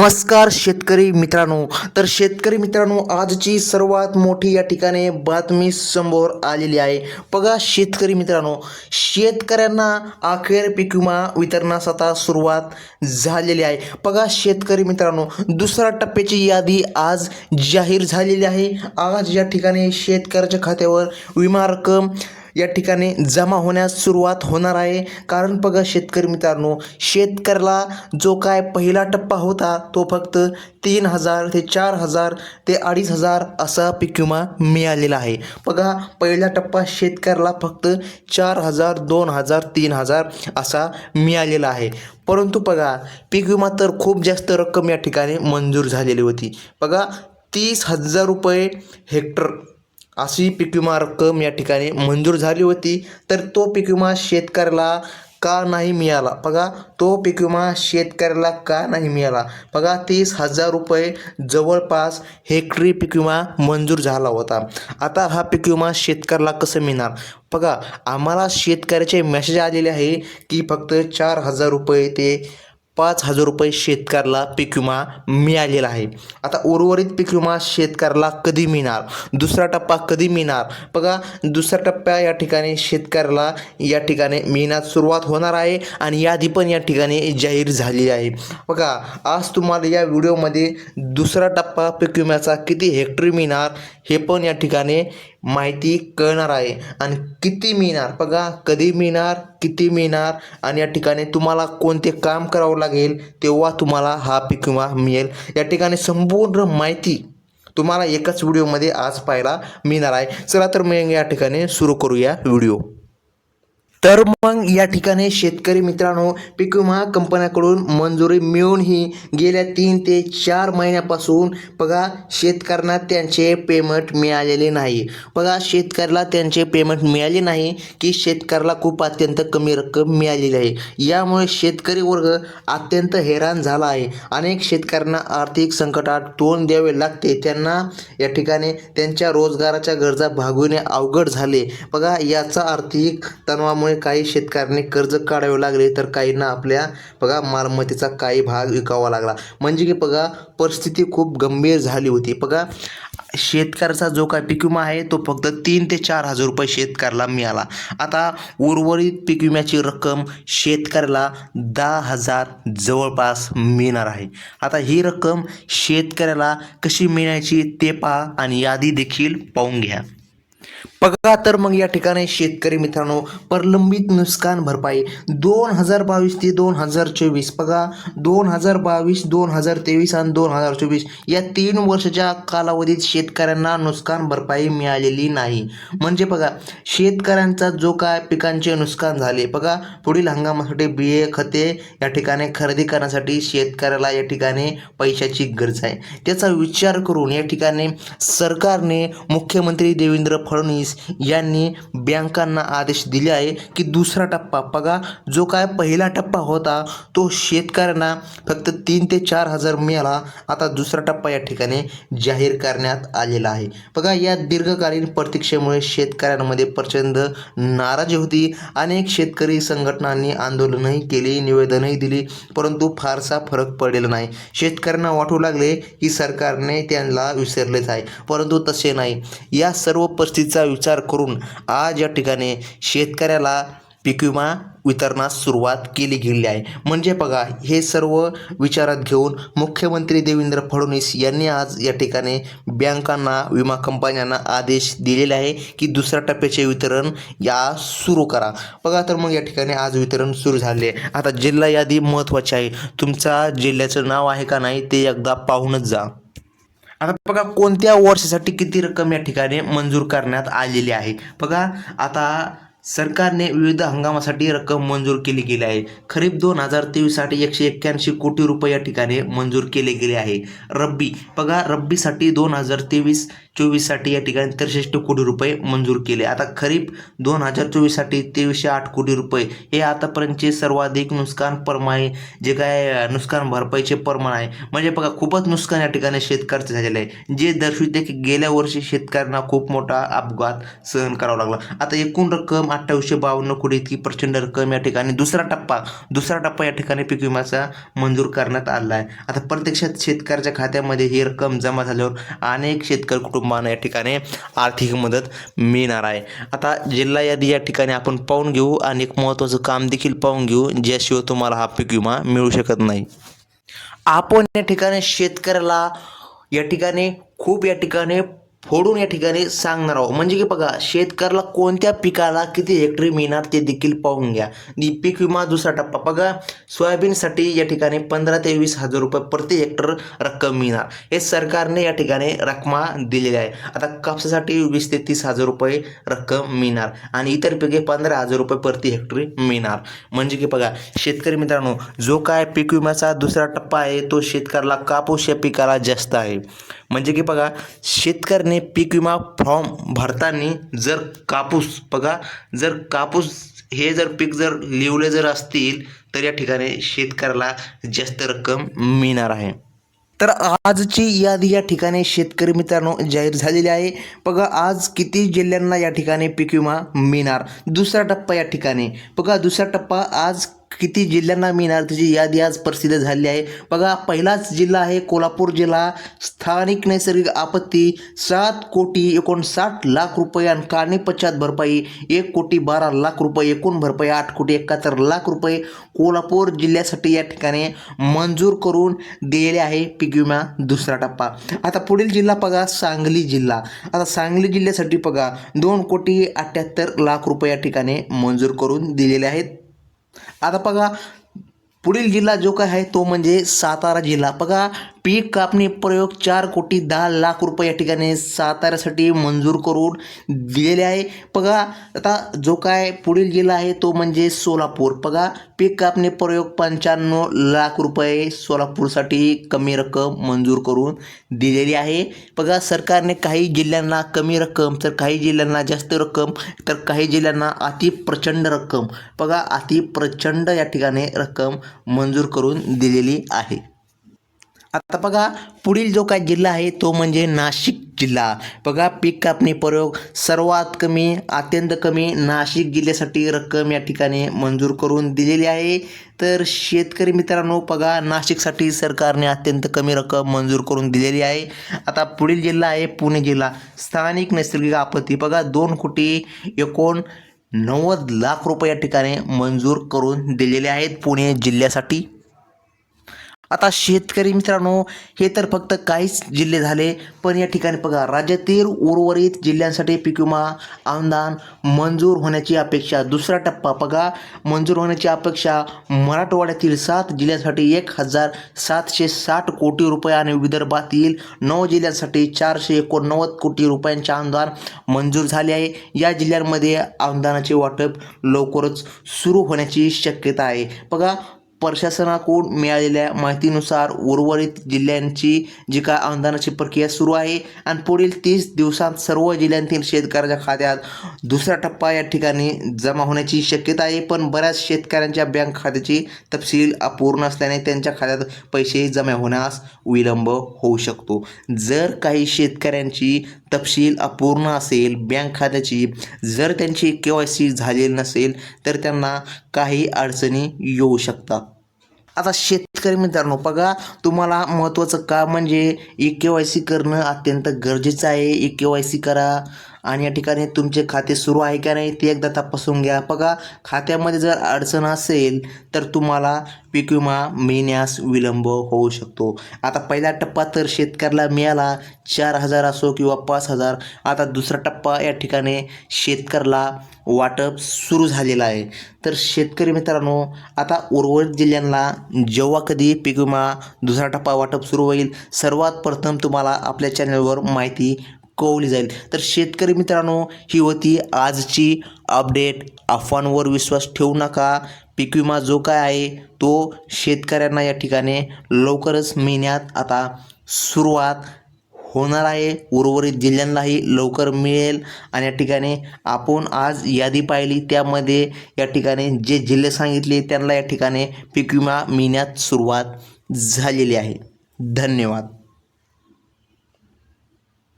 नमस्कार शेतकरी मित्रांनो. तर शेतकरी मित्रांनो आजची सर्वात मोठी या ठिकाणी बातमी समोर आलेली आहे. बघा शेतकरी मित्रांनो शेतकऱ्यांना अखेर पीक विमा वितरणास आता सुरुवात झालेली आहे. बघा शेतकरी मित्रांनो दुसऱ्या टप्प्याची यादी आज जाहीर झालेली आहे. आज या ठिकाणी शेतकऱ्याच्या खात्यावर विमा रक्कम या ठिकाणी जमा होण्यास सुरुवात होणार आहे. कारण बघा शेतकरी मित्रांनो शेतकऱ्याला जो काय पहिला टप्पा होता तो फक्त तीन हजार ते चार हजार ते अडीच हजार असा पीक विमा मिळालेला आहे. बघा पहिला टप्पा शेतकऱ्याला फक्त चार हजार दोन हजार तीन हजार असा मिळालेला आहे. परंतु बघा पीक विमा तर खूप जास्त रक्कम या ठिकाणी मंजूर झालेली होती. बघा तीस हजार रुपये हेक्टर अशी पीक विमा रक्कम या ठिकाणी मंजूर झाली होती. तर तो पीक विमा शेतकऱ्याला का नाही मिळाला? बघा तो पीक विमा शेतकऱ्याला का नाही मिळाला? बघा तीस हजार रुपये जवळपास हेक्टरी पीक विमा मंजूर झाला होता. आता हा पीक विमा शेतकऱ्याला कसं मिळणार? बघा आम्हाला शेतकऱ्याचे मेसेज आलेले आहे की फक्त चार हजार रुपये ते पाच हजार रुपये शेतकऱ्याला पीक विमा मिळालेला आहे. आता उर्वरित पीक विमा शेतकऱ्याला कधी मिळणार? दुसरा टप्पा कधी मिळणार? बघा दुसरा टप्पा या ठिकाणी शेतकऱ्याला या ठिकाणी मिळण्यास सुरुवात होणार आहे आणि यादी पण या ठिकाणी जाहीर झाली आहे. बघा आज तुम्हाला या व्हिडिओमध्ये दुसरा टप्पा पीक विम्याचा किती हेक्टरी मिळणार हे पण या ठिकाणी माहिती कळणार आहे. आणि किती मिळणार? बघा कधी मिळणार किती मिळणार? आणि या ठिकाणी तुम्हाला कोणते काम करावं लागेल तेव्हा तुम्हाला हा पीक विमा मिळेल. या ठिकाणी संपूर्ण माहिती तुम्हाला एकाच व्हिडिओमध्ये आज पाहायला मिळणार आहे. चला तर मग या ठिकाणी सुरू करूया व्हिडिओ तर मग या ठिकाणी शेतकरी मित्रांनो पीक विमा कंपन्याकडून मंजुरी मिळूनही गेल्या तीन ते चार महिन्यापासून बघा शेतकऱ्यांना त्यांचे पेमेंट मिळालेले नाही. बघा शेतकऱ्याला त्यांचे पेमेंट मिळाले नाही की शेतकऱ्याला खूप अत्यंत कमी रक्कम मिळालेली आहे. यामुळे शेतकरी वर्ग अत्यंत हैराण झाला आहे. अनेक शेतकऱ्यांना आर्थिक संकटात तोंड द्यावे लागते. त्यांना या ठिकाणी त्यांच्या रोजगाराच्या गरजा भागविणे अवघड झाले. बघा याचा आर्थिक तणावामुळे काही शेतकऱ्यांनी कर्ज काढावे लागले तर काहींना आपल्या बघा मालमत्तेचा काही भाग विकावा लागला. म्हणजे की बघा परिस्थिती खूप गंभीर झाली होती. बघा शेतकऱ्याचा जो काय पीक विमा आहे तो फक्त तीन ते चार हजार रुपये शेतकऱ्याला मिळाला. आता उर्वरित पीक विम्याची रक्कम शेतकऱ्याला दहा हजार जवळपास मिळणार आहे. आता ही रक्कम शेतकऱ्याला कशी मिळायची ते पहा आणि यादी देखील पाहून घ्या. बघा तर मग या ठिकाणी शेतकरी मित्रांनो प्रलंबित नुकसान भरपाई. दोन हजार बावीस ते दोन हजार चोवीस. बघा दोन हजार बावीस दोन हजार तेवीस आणि दोन हजार चोवीस या तीन वर्षाच्या कालावधीत शेतकऱ्यांना नुकसान भरपाई मिळालेली नाही. म्हणजे बघा शेतकऱ्यांचा जो काय पिकांचे नुकसान झाले बघा पुढील हंगामासाठी बिये खते या ठिकाणी खरेदी करण्यासाठी शेतकऱ्याला या ठिकाणी पैशाची गरज आहे. त्याचा विचार करून या ठिकाणी सरकारने मुख्यमंत्री देवेंद्र फडणवीस यांनी बँकांना आदेश दिले आहे की दुसरा टप्पा बघा जो काय पहिला टप्पा होता तो शेतकऱ्यांना फक्त तीन ते चार हजार मिळाला. आता दुसरा टप्पा या ठिकाणी जाहीर करण्यात आलेला आहे. बघा या दीर्घकालीन प्रतीक्षेमुळे शेतकऱ्यांमध्ये प्रचंड नाराजी होती. अनेक शेतकरी संघटनांनी आंदोलनही केली निवेदनही दिली परंतु फारसा फरक पडलेला नाही. शेतकऱ्यांना वाटू लागले की सरकारने त्यांना विसरलेच आहे. परंतु तसे नाही. या सर्व परिस्थिती गोष्टीचा विचार करून आज या ठिकाणी शेतकऱ्याला पीक विमा वितरणास सुरुवात केली गेली आहे. म्हणजे बघा हे सर्व विचारात घेऊन मुख्यमंत्री देवेंद्र फडणवीस यांनी आज या ठिकाणी बँकांना विमा कंपन्यांना आदेश दिलेला आहे की दुसऱ्या टप्प्याचे वितरण या सुरू करा. बघा तर मग या ठिकाणी आज वितरण सुरू झाले आहे. आता जिल्हा यादी महत्त्वाची आहे. तुमचा जिल्ह्याचं नाव आहे का नाही ते एकदा पाहूनच जा. आता बघा कोणत्या वर्षासाठी किती रक्कम या ठिकाणी मंजूर करण्यात आलेली आहे? बघा आता सरकारने विविध हंगामासाठी रक्कम मंजूर केली गेली आहे. खरीप दोन हजार तेवीससाठी एकशे एक्क्याऐंशी कोटी रुपये या ठिकाणी मंजूर केले गेले आहे. रब्बी बघा रब्बीसाठी दोन हजार तेवीस चोवीससाठी या ठिकाणी त्रेसष्ट कोटी रुपये मंजूर केले. आता खरीप दोन हजार चोवीससाठी तेवीसशे आठ कोटी रुपये. हे आतापर्यंतचे सर्वाधिक नुकसान प्रमाणे जे काय नुकसान भरपाईचे प्रमाण आहे. म्हणजे बघा खूपच नुकसान या ठिकाणी शेतकऱ्याचं झालेलं आहे. जे दर्शविते की गेल्या वर्षी शेतकऱ्यांना खूप मोठा अपघात सहन करावा लागला. आता एकूण रक्कम अठ्ठावीसशे बावन्न कोटी इतकी प्रचंड रक्कम या ठिकाणी दुसरा टप्पा दुसरा टप्पा या ठिकाणी पीक विम्याचा मंजूर करण्यात आला आहे. आता प्रत्यक्षात शेतकऱ्याच्या खात्यामध्ये ही रक्कम जमा झाल्यावर अनेक शेतकरी कुटुंब तापमान या ठिकाणी आर्थिक मदत मिळणार आहे. आता जिल्हा यादी या ठिकाणी आपण पाहून घेऊ आणि एक महत्त्वाचं काम देखील पाहून घेऊ ज्याशिवाय तुम्हाला हा पीक विमा मिळू शकत नाही. आपण या ठिकाणी शेतकऱ्याला या ठिकाणी खूप या ठिकाणी फोडून या ठिकाणी सांगणार आहोत. म्हणजे की बघा शेतकऱ्याला कोणत्या पिकाला किती हेक्टरी मिळणार ते देखील पाहून घ्या. पीक विमा दुसरा टप्पा. बघा सोयाबीनसाठी या ठिकाणी पंधरा ते वीस हजार रुपये प्रति हेक्टर रक्कम मिळणार. हे सरकारने या ठिकाणी रकमा दिलेल्या आहे. आता कापसासाठी वीस ते तीस हजार रुपये रक्कम मिळणार. आणि इतर पिके पंधरा हजार रुपये प्रति हेक्टरी मिळणार. म्हणजे की बघा शेतकरी मित्रांनो जो काय पीक विम्याचा दुसरा टप्पा आहे तो शेतकऱ्याला कापूस या पिकाला जास्त आहे. म्हणजे की बघा शेतकऱ्याने पीक विमा फॉर्म भरताना जर कापूस बघा जर कापूस हे जर पीक जर लिवले जर असतील तर या ठिकाणी शेतकऱ्याला जास्त रक्कम मिळणार आहे. तर आजची यादी या ठिकाणी शेतकरी मित्रांनो जाहीर झालेली आहे. बघा आज किती जिल्ह्यांना या ठिकाणी पीक विमा मिळणार? दुसरा टप्पा या ठिकाणी. बघा दुसरा टप्पा आज किती जिल्ह्यांना मिळणार त्याची यादी आज प्रसिद्ध झाली आहे. बघा पहिलाच जिल्हा आहे कोल्हापूर जिल्हा. स्थानिक नैसर्गिक आपत्ती सात कोटी एकोणसाठ लाख रुपये आणि काढणी पश्चात भरपाई एक कोटी बारा लाख रुपये एकूण भरपाई आठ कोटी एकाहत्तर लाख रुपये कोल्हापूर जिल्ह्यासाठी या ठिकाणी मंजूर करून दिलेले आहे. पीक विमा दुसरा टप्पा. आता पुढील जिल्हा बघा सांगली जिल्हा. आता सांगली जिल्ह्यासाठी बघा दोन कोटी अठ्ठ्याहत्तर लाख रुपये या ठिकाणी मंजूर करून दिलेले आहेत. आता बघा पुढील जिल्हा जो काय आहे तो म्हणजे सातारा जिल्हा. बघा पीक कापणी प्रयोग चार कोटी दहा लाख रुपये या ठिकाणी साताऱ्यासाठी मंजूर करून दिलेले आहे. बघा आता जो काय पुढील जिल्हा आहे तो म्हणजे सोलापूर. बघा पीक कापणी प्रयोग पंच्याण्णव लाख रुपये सोलापूरसाठी कमी रक्कम मंजूर करून दिलेली आहे. बघा सरकारने काही जिल्ह्यांना कमी रक्कम तर काही जिल्ह्यांना जास्त रक्कम तर काही जिल्ह्यांना अति प्रचंड रक्कम. बघा अति प्रचंड या ठिकाणी रक्कम मंजूर करून दिलेली आहे. आता बघा पुढील जो काय जिल्हा आहे तो म्हणजे नाशिक जिल्हा. बघा पीक कापणी प्रयोग सर्वात कमी अत्यंत कमी नाशिक जिल्ह्यासाठी रक्कम या ठिकाणी मंजूर करून दिलेली आहे. तर शेतकरी मित्रांनो बघा नाशिकसाठी सरकारने अत्यंत कमी रक्कम मंजूर करून दिलेली आहे. आता पुढील जिल्हा आहे पुणे जिल्हा. स्थानिक नैसर्गिक आपत्ती. बघा दोन कोटी एकोण नव्वद लाख रुपये या ठिकाणी मंजूर करून दिलेले आहेत पुणे जिल्ह्यासाठी. आता शेतकरी मित्रांनो हे तर फक्त काहीच जिल्हे झाले पण या ठिकाणी बघा राज्यातील उर्वरित जिल्ह्यांसाठी पीक विमा अनुदान मंजूर होण्याची अपेक्षा दुसरा टप्पा बघा मंजूर होण्याची अपेक्षा मराठवाड्यातील सात जिल्ह्यांसाठी एक हजार सातशे साठ कोटी रुपये आणि विदर्भातील नऊ जिल्ह्यांसाठी चारशे एकोणनव्वद कोटी रुपयांचे अनुदान मंजूर झाले आहे. या जिल्ह्यांमध्ये अनुदानाचे वाटप लवकरच सुरू होण्याची शक्यता आहे. बघा प्रशासनाकडून मिळालेल्या माहितीनुसार उर्वरित जिल्ह्यांची जी काय अनुदानाची प्रक्रिया सुरू आहे आणि पुढील तीस दिवसात सर्व जिल्ह्यांतील शेतकऱ्याच्या खात्यात दुसरा टप्पा या ठिकाणी जमा होण्याची शक्यता आहे. पण बऱ्याच शेतकऱ्यांच्या बँक खात्याची तपशील अपूर्ण असल्याने त्यांच्या खात्यात पैसे जमा होण्यास विलंब होऊ शकतो. जर काही शेतकऱ्यांची तपशील अपूर्ण असेल बँक खात्याची जर त्यांची के वाय सी झालेली नसेल तर त्यांना काही अडचणी येऊ शकतात. आता शेतकरी मित्रांनो बघा तुम्हाला महत्त्वाचं काम म्हणजे ई के वाय सी करणं अत्यंत गरजेचं आहे. ई के वाय सी करा आणि या ठिकाणी तुमचे खाते सुरू आहे का नाही ते एकदा तपासून घ्या. बघा खात्यामध्ये जर अडचण असेल तर तुम्हाला पीक विमा मिळण्यास विलंब होऊ शकतो. आता पहिला टप्पा तर शेतकऱ्याला मिळाला चार हजार असो किंवा पाच हजार. आता दुसरा टप्पा या ठिकाणी शेतकऱ्याला वाटप सुरू झालेलं आहे. तर शेतकरी मित्रांनो आता उर्वरित जिल्ह्यांना जेव्हा कधी पीक विमा दुसरा टप्पा वाटप सुरू होईल सर्वात प्रथम तुम्हाला आपल्या चॅनलवर माहिती कळवली जाईल. तर शेतकरी मित्रांनो ही होती आजची अपडेट अफवांवर विश्वास ठेवू नका. पीक विमा जो काय आहे तो शेतकऱ्यांना या ठिकाणी लवकरच मिळण्यात आता सुरुवात होणार आहे. उर्वरित जिल्ह्यांनाही लवकर मिळेल. आणि या ठिकाणी आपण आज यादी पाहिली. त्यामध्ये या ठिकाणी जे जिल्हे सांगितले त्यांना या ठिकाणी पीक विमा मिळण्यात सुरुवात झालेली आहे. धन्यवाद.